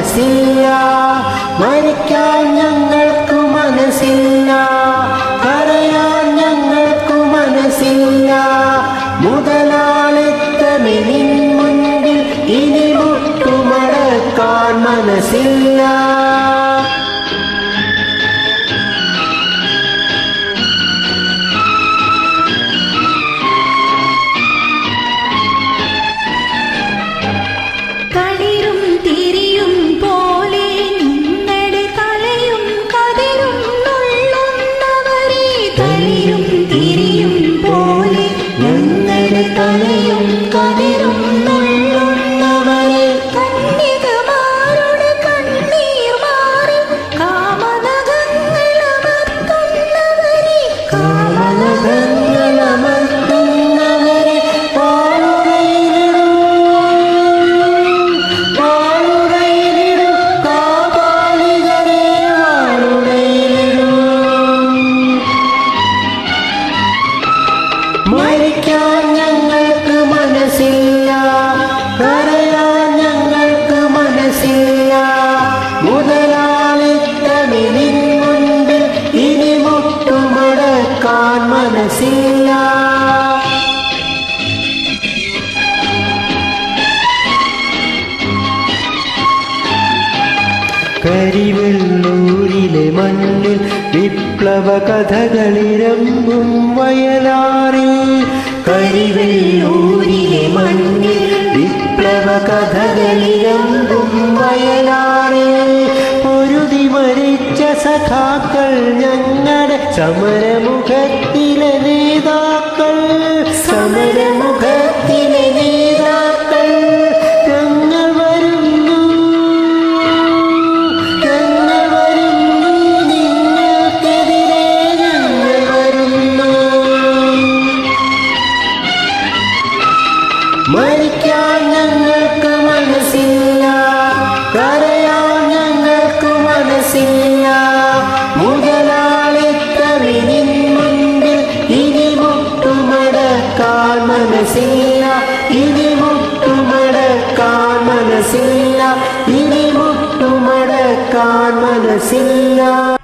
മനസ്സില്ല. മരിക്കാൻ ഞങ്ങൾക്കു മനസ്സില്ല. കരയാൻ ഞങ്ങൾക്കു മനസ്സില്ല. മുതലാളിത്തമിനി മുൻപിൽ ഇനി മുട്ടുമടക്കാൻ മനസ്സില്ല. കരിവെള്ളൂരിലെ മണ്ണിൽ വിപ്ലവ കഥകളിരമ്പും വയലാറിൽ കരിവെള്ളൂരിലെ മണ്ണിൽ വിപ്ലവ കഥകളിരമ്പും വയലാറിൽ ഒരു മരിച്ച സഖാക്കൾ ഞങ്ങളുടെ സമരമുഖത്തിലെ നേതാക്കൾ മുട്ടുമടക്കാൻ മനസ്സില്ല ഇനി മുട്ടുമടക്കാൻ മനസ്സില്ല ഇനി മുട്ടുമടക്കാൻ മനസ്സില്ല